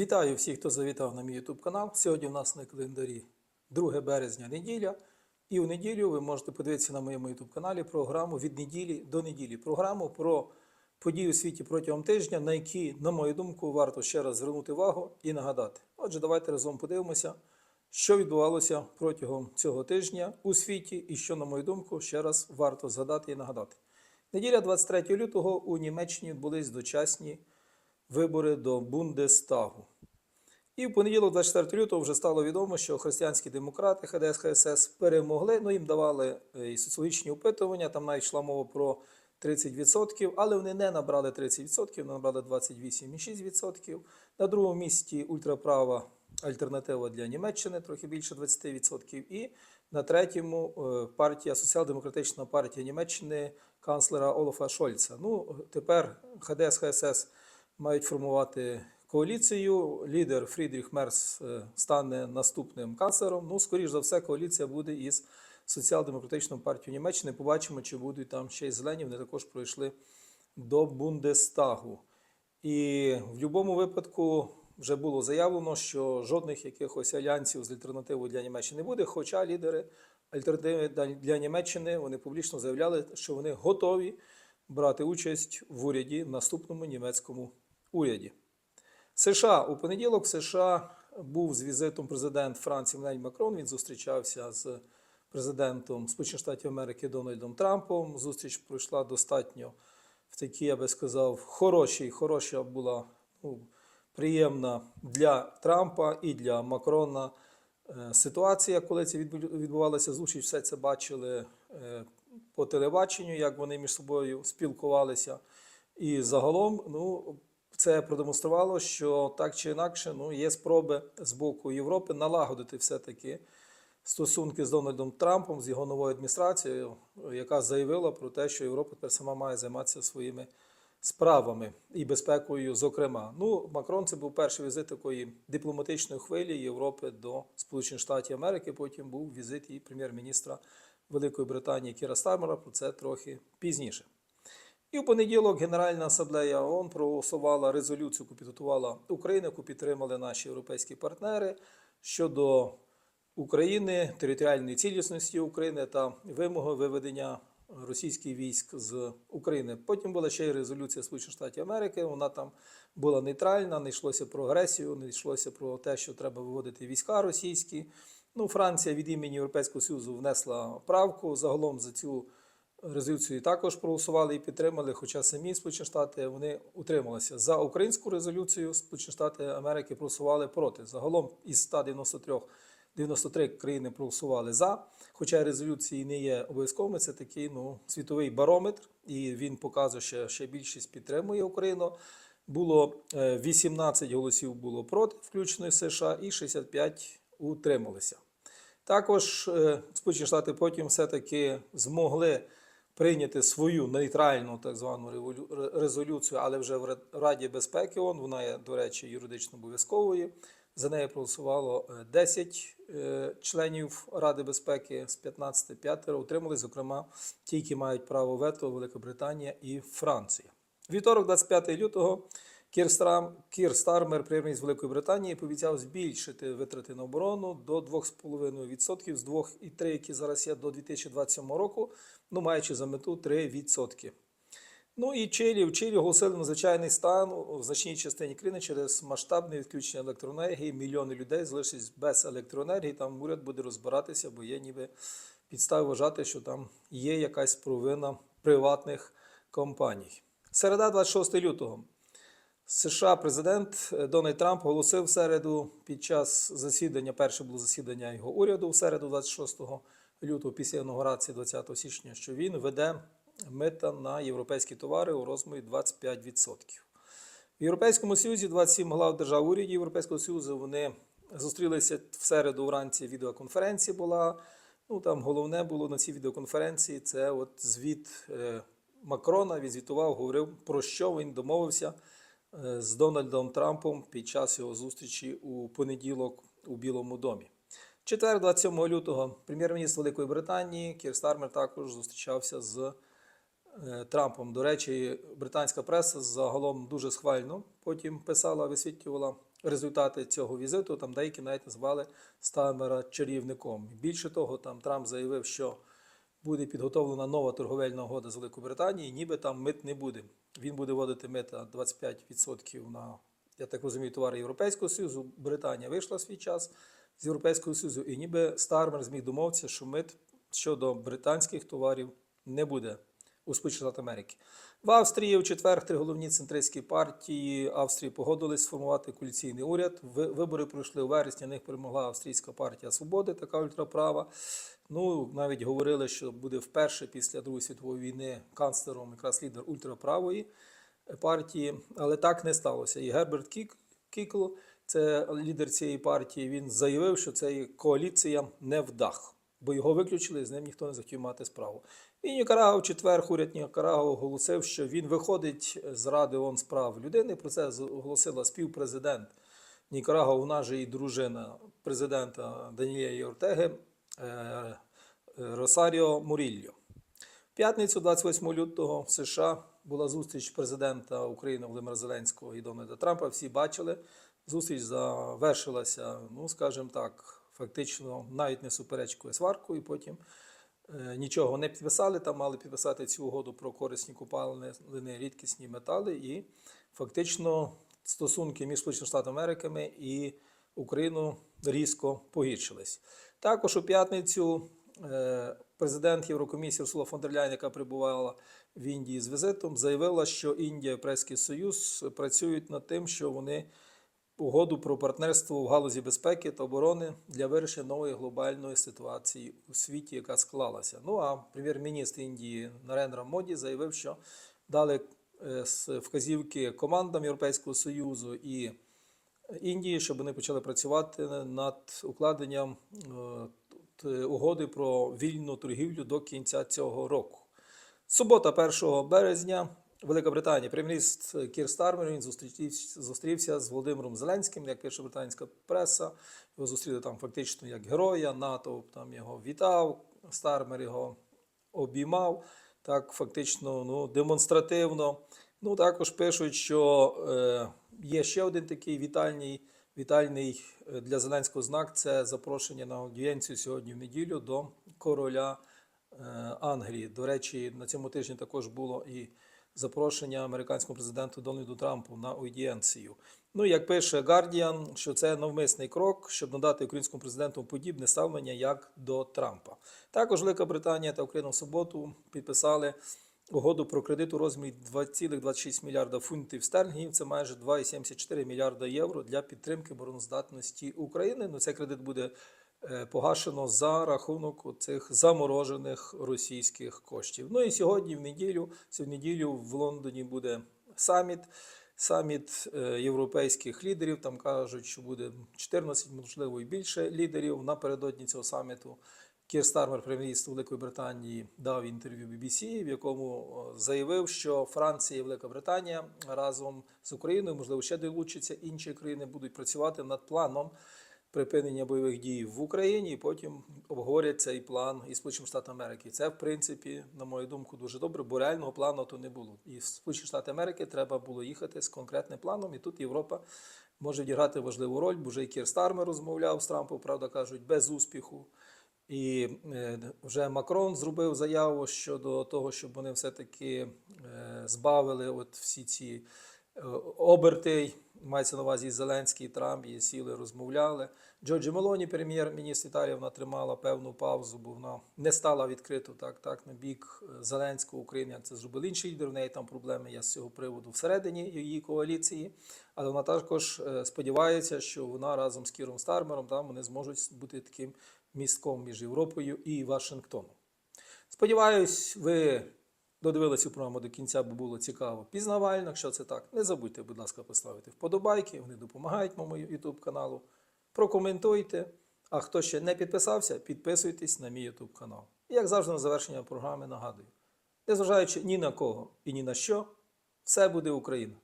Вітаю всіх, хто завітав на мій YouTube канал. Сьогодні у нас на календарі 2 березня неділя. І у неділю ви можете подивитися на моєму YouTube каналі програму від неділі до неділі. Програму про події у світі протягом тижня, на які, на мою думку, варто ще раз звернути увагу і нагадати. Отже, давайте разом подивимося, що відбувалося протягом цього тижня у світі, і що, на мою думку, ще раз варто згадати і нагадати. Неділя 23 лютого у Німеччині відбулись дочасні вибори до Бундестагу. І в понеділок, 24 лютого, вже стало відомо, що християнські демократи ХДС ХСС перемогли. Ну їм давали е, і соціологічні опитування. Там навіть йшла мова про 30%, але вони не набрали 30%, вони набрали 28,6%. На другому місці ультраправа альтернатива для Німеччини, трохи більше 20%. І на третьому е, партія Соціал-демократична партія Німеччини канцлера Олафа Шольца. Ну тепер ХДС ХСС мають формувати коаліцію. Лідер Фрідріх Мерс е, стане наступним канцлером. Ну, скоріш за все, коаліція буде із Соціал-демократичною партією Німеччини. Побачимо, чи будуть там ще й зелені. Вони також пройшли до Бундестагу. І в будь-якому випадку вже було заявлено, що жодних якихось альянсів з альтернативою для Німеччини не буде. Хоча лідери альтернативи для Німеччини вони публічно заявляли, що вони готові брати участь в уряді в наступному німецькому уряді. США у понеділок в США був з візитом президент Франції Еммануель Макрон. Він зустрічався з президентом Сполучених Штатів Америки Дональдом Трампом. Зустріч пройшла достатньо в такій, я би сказав, хорошій, хороша була ну, приємна для Трампа і для Макрона е, ситуація, коли це відбу- відбувалося зустріч, все це бачили е, по телебаченню, як вони між собою спілкувалися. І загалом, ну, це продемонструвало, що так чи інакше ну, є спроби з боку Європи налагодити все-таки стосунки з Дональдом Трампом, з його новою адміністрацією, яка заявила про те, що Європа тепер сама має займатися своїми справами і безпекою, зокрема. Ну, Макрон це був перший візит такої дипломатичної хвилі Європи до Сполучених Штатів Америки. Потім був візит і прем'єр-міністра Великої Британії Кіра Стармера. Про це трохи пізніше. І в понеділок Генеральна асамблея ООН проголосувала резолюцію, яку підготувала Україна, яку підтримали наші європейські партнери щодо України, територіальної цілісності України та вимоги виведення російських військ з України. Потім була ще й резолюція Сполучених Штатів Америки. Вона там була нейтральна, не йшлося про агресію, не йшлося про те, що треба виводити війська російські. Ну, Франція від імені Європейського Союзу внесла правку. Загалом за цю резолюцію також проголосували і підтримали. Хоча самі Сполучені Штати вони утрималися за українську резолюцію. Сполучені Штати Америки проголосували проти. Загалом із 193 93 країни проголосували за. Хоча резолюції не є обов'язковими, це такий ну, світовий барометр, і він показує, що ще більшість підтримує Україну. Було е, 18 голосів було проти, включно США, і 65 утрималися. Також е, Сполучені Штати потім все-таки змогли прийняти свою нейтральну так звану резолюцію, але вже в Раді безпеки ООН. Вона є, до речі, юридично обов'язковою. За нею проголосувало е, 10 е, членів Ради безпеки з 15 п'ятеро утримали, зокрема, ті, які мають право вето Великобританія і Франція. Вівторок, 25 лютого, Кір, Страм, Кір Стармер, прем'єр-міністр Великої Британії, пообіцяв збільшити витрати на оборону до 2,5% з 2,3%, які зараз є до 2027 року, ну маючи за мету 3%. Ну і Чилі. В Чилі оголосили надзвичайний стан у значній частині країни через масштабне відключення електроенергії. Мільйони людей залишились без електроенергії. Там уряд буде розбиратися, бо є ніби підстави вважати, що там є якась провина приватних компаній. Середа, 26 лютого. США президент е, Дональд Трамп оголосив в середу під час засідання, перше було засідання його уряду в середу, 26 лютого, після інаугурації 20 січня, що він веде мита на європейські товари у розмірі 25%. В Європейському Союзі 27 глав держав урядів Європейського Союзу вони зустрілися в середу вранці. Відеоконференція була. Ну там головне було на цій відеоконференції. Це от звіт е, Макрона. Він звітував, говорив про що він домовився з Дональдом Трампом під час його зустрічі у понеділок у Білому домі. Четвер, 27 лютого, прем'єр-міністр Великої Британії Кір Стармер також зустрічався з е, Трампом. До речі, британська преса загалом дуже схвально потім писала, висвітлювала результати цього візиту. Там деякі навіть назвали Стамера чарівником. Більше того, там Трамп заявив, що буде підготовлена нова торговельна угода з Великобританією, ніби там мит не буде. Він буде вводити мита 25% на, я так розумію, товари Європейського Союзу. Британія вийшла свій час з Європейського Союзу, і ніби Стармер зміг домовитися, що мит щодо британських товарів не буде у Сполучених Штатах Америки. В Австрії у четвер три головні центристські партії Австрії погодились сформувати коаліційний уряд. Ви- Вибори пройшли у вересні. Них перемогла Австрійська партія Свободи, така ультраправа. Ну навіть говорили, що буде вперше після Другої світової війни канцлером якраз лідер ультраправої партії, але так не сталося. І Герберт Кік, Кікл, це лідер цієї партії, він заявив, що це коаліція не вдах, бо його виключили, з ним ніхто не захотів мати справу. І Нікарагу в четвер уряд Нікарагу оголосив, що він виходить з Ради ООН з прав людини. Про це оголосила співпрезидент Нікарагу, вона же і дружина президента Даніеля Ортеги е, Росаріо Мурільо. В п'ятницю, 28 лютого, в США була зустріч президента України Володимира Зеленського і Дональда Трампа. Всі бачили. Зустріч завершилася, ну скажімо так, фактично навіть не суперечкою, а сваркою. Потім е, нічого не підписали. Там мали підписати цю угоду про корисні купалини, рідкісні метали. І фактично стосунки між Сполученими Штатами Америки і Україною різко погіршились. Також у п'ятницю е, президент Єврокомісії Урсула фон яка прибувала в Індії з візитом, заявила, що Індія і Європейський Союз працюють над тим, що вони угоду про партнерство в галузі безпеки та оборони для вирішення нової глобальної ситуації у світі, яка склалася. Ну а прем'єр-міністр Індії Нарендра Моді заявив, що дали е, вказівки командам Європейського Союзу і Індії, щоб вони почали працювати над укладенням е, угоди про вільну торгівлю до кінця цього року. Субота, 1 березня, Велика Британія, прем'єр-міністр Кір Стармер він зустрівся, зустрівся з Володимиром Зеленським, як пише британська преса. Його зустріли там фактично як героя. НАТО там його вітав, Стармер його обіймав. Так, фактично, ну, демонстративно. Ну, також пишуть, що е, є ще один такий вітальний, вітальний е, для Зеленського знак це запрошення на аудієнцію сьогодні в неділю до короля е, Англії. До речі, на цьому тижні також було і запрошення американському президенту Дональду Трампу на аудієнцію. Ну, як пише Guardian, що це навмисний крок, щоб надати українському президенту подібне ставлення як до Трампа. Також Велика Британія та Україна в суботу підписали угоду про кредит у розмірі 2,26 мільярда фунтів стерлінгів. Це майже 2,74 мільярда євро для підтримки обороноздатності України. Ну, цей кредит буде погашено за рахунок цих заморожених російських коштів. Ну і сьогодні, в неділю, цю неділю в Лондоні буде саміт. Саміт е, європейських лідерів. Там кажуть, що буде 14, можливо, і більше лідерів. Напередодні цього саміту Кір Стармер, прем'єр-міністр Великої Британії, дав інтерв'ю BBC, в якому заявив, що Франція і Велика Британія разом з Україною, можливо, ще долучаться інші країни, будуть працювати над планом припинення бойових дій в Україні, і потім обговорять цей план із Сполученими Штатами Америки. Це, в принципі, на мою думку, дуже добре, бо реального плану то не було. І в Сполучені Штати Америки треба було їхати з конкретним планом, і тут Європа може відіграти важливу роль, бо вже і Кір Стармер розмовляв з Трампом, правда кажуть, без успіху. І е, вже Макрон зробив заяву щодо того, щоб вони все-таки е, збавили от всі ці е, оберти. Мається на увазі Зеленський, і Трамп, і сіли, розмовляли. Джорджі Мелоні, прем'єр-міністр Італії, вона тримала певну паузу, бо вона не стала відкрито так, так на бік е, Зеленського України, як це зробили інші лідери. В неї там проблеми є з цього приводу всередині її коаліції. Але вона також е, сподівається, що вона разом з Кіром Стармером там вони зможуть бути таким містком між Європою і Вашингтоном. Сподіваюсь, ви додивилися цю програму до кінця, бо було цікаво пізнавально. Якщо це так, не забудьте, будь ласка, поставити вподобайки, вони допомагають моєму YouTube каналу. Прокоментуйте. А хто ще не підписався, підписуйтесь на мій YouTube канал. І як завжди на завершення програми нагадую: незважаючи ні на кого і ні на що, все буде Україна.